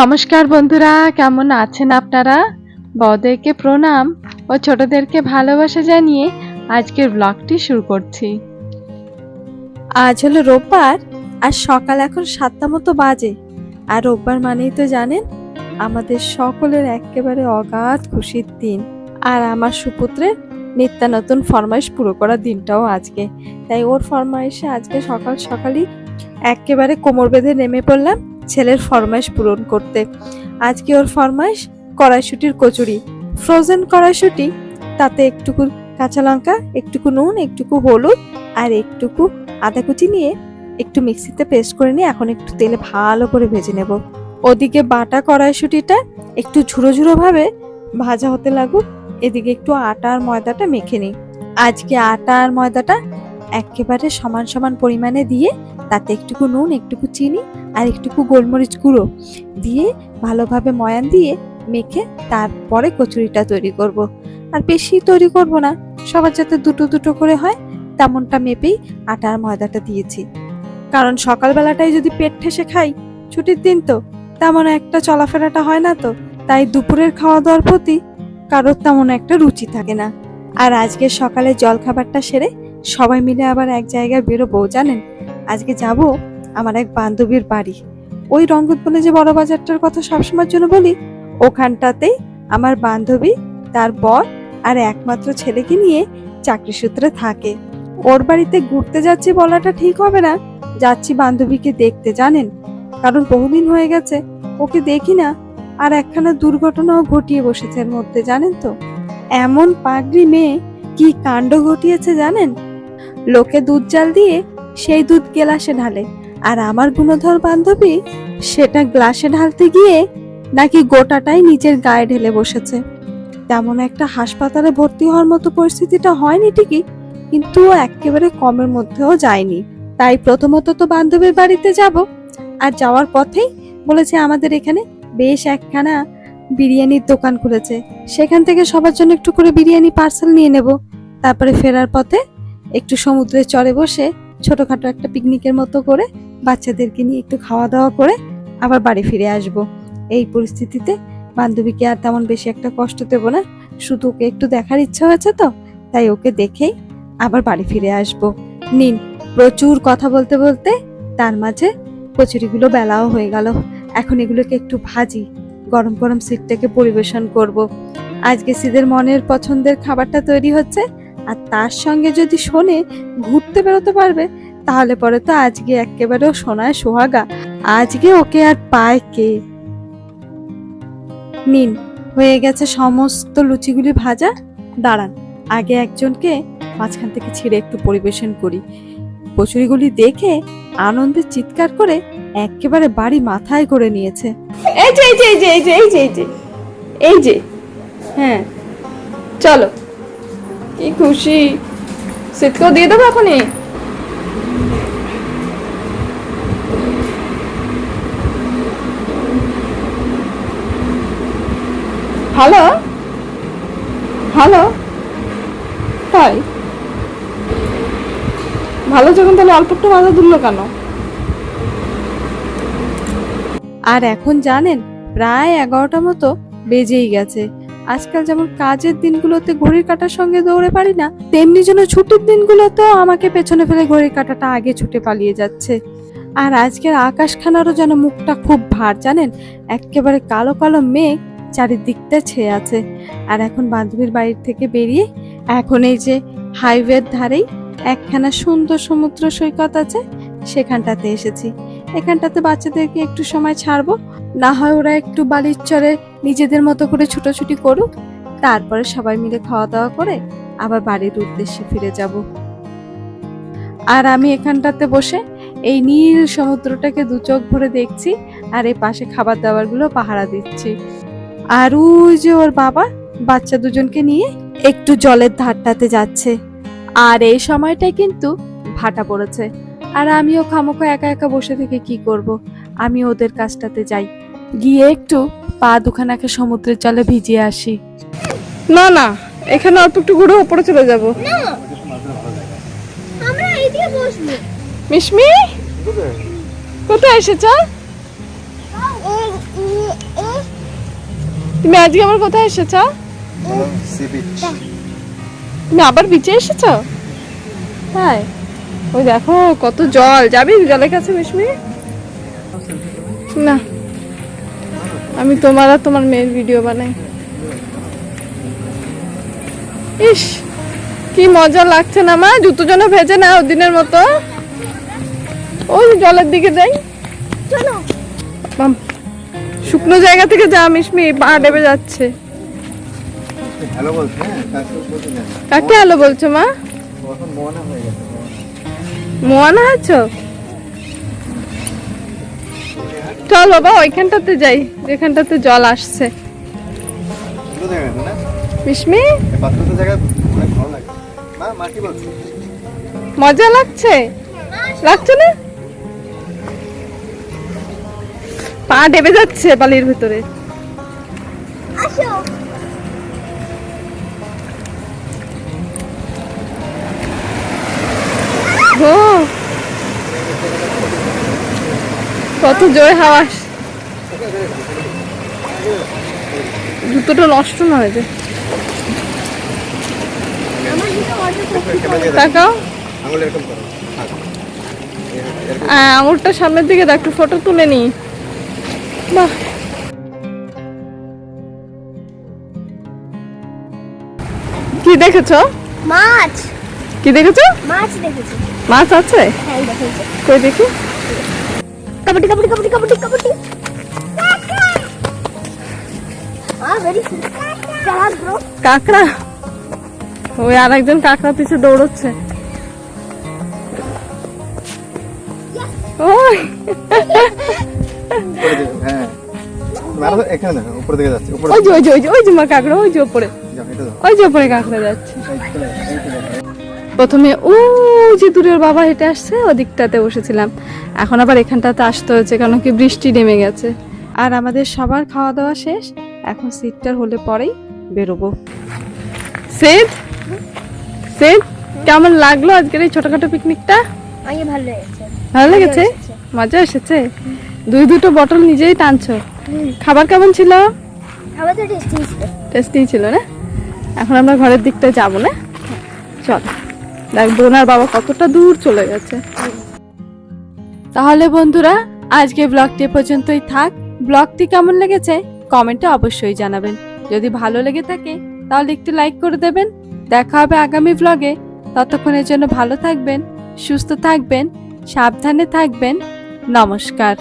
নমস্কার বন্ধুরা, কেমন আছেন আপনারা? বড়দেরকে প্রণাম ও ছোটদেরকে ভালোবাসা জানিয়ে আজকের ব্লগটি শুরু করছি। আজ হলো রোববার, আর সকাল এখন সাতটা মতো বাজে। আর রোববার মানেই তো জানেন, আমাদের সকলের একেবারে অগাধ খুশির দিন। আর আমার সুপুত্রের নিত্য নতুন ফরমাইশ পুরো করার দিনটাও আজকে। তাই ওর ফরমাইশে আজকে সকাল সকালই একেবারে কোমর বেঁধে নেমে পড়লাম। ছেলের ফরমাইশ পূরণ করতে। আজকে ওর ফরমাইশ কড়াইশুটির কচুরি। ফ্রোজেন কড়াইশুটি, তাতে একটুকু কাঁচা লঙ্কা, একটুকু নুন, একটুকু হলুদ আর একটুকু আদা কুচি নিয়ে একটু মিক্সিতে পেস্ট করে নিয়ে এখন একটু তেলে ভালো করে ভেজে নেব। ওদিকে বাটা কড়াইশুটিটা একটু ঝুড়ো ঝুড়ো ভাবে ভাজা হতে লাগুক, এদিকে একটু আটা আর ময়দাটা মেখে নিই। আজকে আটা আর ময়দাটা একেবারে সমান সমান পরিমাণে দিয়ে তাতে একটুকু নুন, একটুকু চিনি আর একটুকু গোলমরিচ গুঁড়ো দিয়ে ভালোভাবে ময়ান দিয়ে মেখে তারপরে কচুরিটা তৈরি করব। আর বেশি তৈরি করব না, সবার যাতে দুটো দুটো করে হয় তেমনটা মেপেই আটা আর ময়দাটা দিয়েছি। কারণ সকালবেলাটাই যদি পেট ঠেসে খাই, ছুটির দিন তো, তেমন একটা চলাফেরাটা হয় না তো, তাই দুপুরের খাওয়া দাওয়ার প্রতি কারোর তেমন একটা রুচি থাকে না। আর আজকে সকালে জলখাবারটা সেরে সবাই মিলে আবার এক জায়গায় বেরোবো, জানেন? আজকে যাব আমার এক বান্ধবীর বাড়ি। ওই রঙ্গত বলে যে বড় বাজারটার কথা সবসময়ের জন্য বলি ওখানটাতেই আমার বান্ধবী, তার বর আর একমাত্র ছেলেকে নিয়ে চাকরি সূত্রে থাকে। ওর বাড়িতে ঘুরতে যাচ্ছি বলাটা ঠিক হবে না। যাচ্ছি বান্ধবীকে দেখতে, জানেন? কারণ বহুদিন হয়ে গেছে, ওকে দেখি না। আর একখানা দুর্ঘটনাও ঘটিয়ে বসেছে এর মধ্যে, জানেন তো? এমন পাগড়ি মেয়ে, কি কাণ্ড ঘটিয়েছে, জানেন? লোকে দুধ জাল দিয়ে সেই দুধ গেলাসে ঢালে। আর আমার গুণধর বান্ধবী সেটা গ্লাসে ঢালতে গিয়ে নাকি গোটাটাই নিজের গায়ে ঢেলে বসেছে। তেমন একটা হাসপাতালে ভর্তি হওয়ার মতো পরিস্থিতিটা হয়নি ঠিকই, কিন্তু একেবারে কমের মধ্যেও যায়নি। তাই প্রথমত তো বান্ধবীর বাড়িতে যাব, আর যাওয়ার পথেই বলেছে আমাদের এখানে বেশ একখানা বিরিয়ানির দোকান খুলেছে। সেখান থেকে সবার জন্য একটু করে বিরিয়ানি পার্সেল নিয়ে নেব। তারপরে ফেরার পথে একটু সমুদ্রের চরে বসে ছোটখাটো একটা পিকনিকের মতো করে বাচ্চাদেরকে নিয়ে একটু খাওয়া দাওয়া করে আবার বাড়ি ফিরে আসব। এই পরিস্থিতিতে বান্ধবীকে আর তেমন বেশি একটা কষ্ট দেবো না। শুধু ওকে একটু দেখার ইচ্ছা হয়েছে তো, তাই ওকে দেখেই আবার বাড়ি ফিরে আসব। নিন, প্রচুর কথা বলতে বলতে তার মাঝে কচুরিগুলো বেলাও হয়ে গেল। এখন এগুলোকে একটু ভাজি, গরম গরম সিটটাকে পরিবেশন করব। আজকে সিদের মনের পছন্দের খাবারটা তৈরি হচ্ছে আর তার সঙ্গে যদি শোনে, ঘুরতে বেরোতে পারবে, তাহলে পরে তো আজকে একেবারেও সোনায় সোহাগা। আজকে ওকে আর পায় কে? নিন হয়ে গেছে সমস্ত লুচিগুলি ভাজা? দাঁড়ান, আগে একজনকে মাঝখান থেকে ছিঁড়ে একটু পরিবেশন করি। কচুরিগুলি দেখে আনন্দে চিৎকার করে একেবারে বাড়ি মাথায় করে নিয়েছে। এই যে এই যে এই যে এই যে এই যে এই যে হ্যাঁ চলো। কি খুশি? সিটকেও দিয়ে দেবো এখনই? হ্যালো? ভালো তাই? ভালো যখন তাহলে অল্প একটু মাজা দুললো কেন? আর এখন জানেন, প্রায় এগারোটা মতো বেজেই গেছে। আজকাল যেমন কাজের দিনগুলোতে ঘড়ির কাটার সঙ্গে দৌড়ে পারি না, তেমনি যেন ছুটির দিনগুলোতেও আমাকে পেছনে ফেলে ঘড়ির কাটাটা আগে ছুটে পালিয়ে যাচ্ছে। আর আজকের আকাশখানারও যেন মুখটা খুব ভার, জানেন? একেবারে কালো কালো মেঘ চারিদিকটা ছেয়ে আছে। আর এখন বান্ধবীর বাড়ির থেকে বেরিয়ে এখন এই যে হাইওয়ের ধারেই একখানা সুন্দর সমুদ্র সৈকত আছে, সেখানটাতে এসেছি। এখানটাতে বাচ্চাদেরকে একটু সময় ছাড়বো। না হয় ওরা একটু বালির চরে নিজেদের মতো করে ছুটোছুটি করুক। তারপরে সবাই মিলে খাওয়া দাওয়া করে আবার বাড়ির উদ্দেশ্যে ফিরে যাব। আর আমি এখানটাতে বসে এই নীল সমুদ্রটাকে দু চোখ ভরে দেখছি আর এই পাশে খাবার দাবারগুলো পাহারা দিচ্ছি। আর ওই যে ওর বাবা, বাচ্চা দুজনকে নিয়ে একটু জলের ধারটাতে যাচ্ছে। আর এই সময়টায় কিন্তু ভাটা পড়েছে। আর আমিও খামোখা একা একা বসে থেকে কি করব? আমি ওদের কাজটাতে যাই। গিয়ে একটু পা দুখানাকে সমুদ্রের জলে ভিজিয়ে আসি। না না এখানে অল্প একটু ঘুরে উপরে চলে যাব। মিশমি কোথায় এসেছ? তুমি আজকে আবার কোথায় এসেছ? Sea beach. তুমি আবার বিচে এসেছ? হ্যাঁ ওই দেখো কত জল। যাবি জলের কাছে মিশমি না। আমি তোমার আর তোমার মেয়ের ভিডিও বানাই। ইস কি মজা লাগছে না মা? জুতো যেন ভেজে না দিনের মতো। ওই জলের দিকে যাই। চলো। শুকনো জায়গা থেকে যা মিশমি পা ডেবে যাচ্ছে। হ্যাঁ কাকে আলো বলছো মা? মনে হয়ে গেছে। আছো? চল বাবা ওইখানটাতে যাই যেখানটাতে জল আসছে। মিশমি মজা লাগছে? লাগছে না? পা ডেবে যাচ্ছে বালির ভিতরে। কত জোরে হাওয়া। জুতোটা নষ্ট না হয়ে যায়। তাকাও। আঙুল এরকম করো হাত। এরকম আহ, আঙুরটা সামনের দিকে একটু ফটো তুলে নি বাহ। কি দেখেছ? মাছ। কি দেখেছ? মাছ দেখেছি। মাছ আছে? হ্যাঁ দেখেছি কই দেখি। কাবাডি কাবাডি কাবাডি কাবাডি কাবাডি। আহ ভেরি চালাক ব্রো কাঁকড়া। ওই আর একজন কাঁকড়া পিছে দৌড়চ্ছে। ওই। হ্যাঁ। এখানে দেখো উপরে দিকে যাচ্ছে ওই যে ওই যে ওই যে মা কাঁকড়া ওই যে ওই যে ওপরে কাঁকড়া যাচ্ছে। প্রথমে ওই যে দূরের বাবা হেঁটে আসছে ওদিকটাতে বসেছিলাম। এখন আবার এখানটাতে আসতে হয়েছে কারণ কি বৃষ্টি নেমে গেছে। আর আমাদের সবার খাওয়া দাওয়া শেষ এখন সিটটার হলে পরেই বেরোবো। সেদ? সেদ কেমন লাগল আজকের এই ছোটখাটো পিকনিকটা? ভালো লেগেছে। ভালো লেগেছে? মজা এসেছে? দুই দুটো বটল নিজেই টানছো? খাবার কেমন ছিল? খাবার তো টেস্টি ছিল। টেস্টি ছিল না? এখন আমরা ঘরের দিকটা যাব না? চল। দেখ, বোনার বাবা কতটা দূর চলে গেছে। তাহলে বন্ধুরা আজকে ব্লগটি পর্যন্তই থাক। ব্লগটি কেমন লেগেছে? কমেন্টে অবশ্যই জানাবেন। যদি ভালো লেগে থাকে, তাহলে একটু লাইক করে দেবেন। দেখা হবে আগামী ব্লগে ততক্ষণের জন্য ভালো থাকবেন, সুস্থ থাকবেন, সাবধানে থাকবেন। নমস্কার।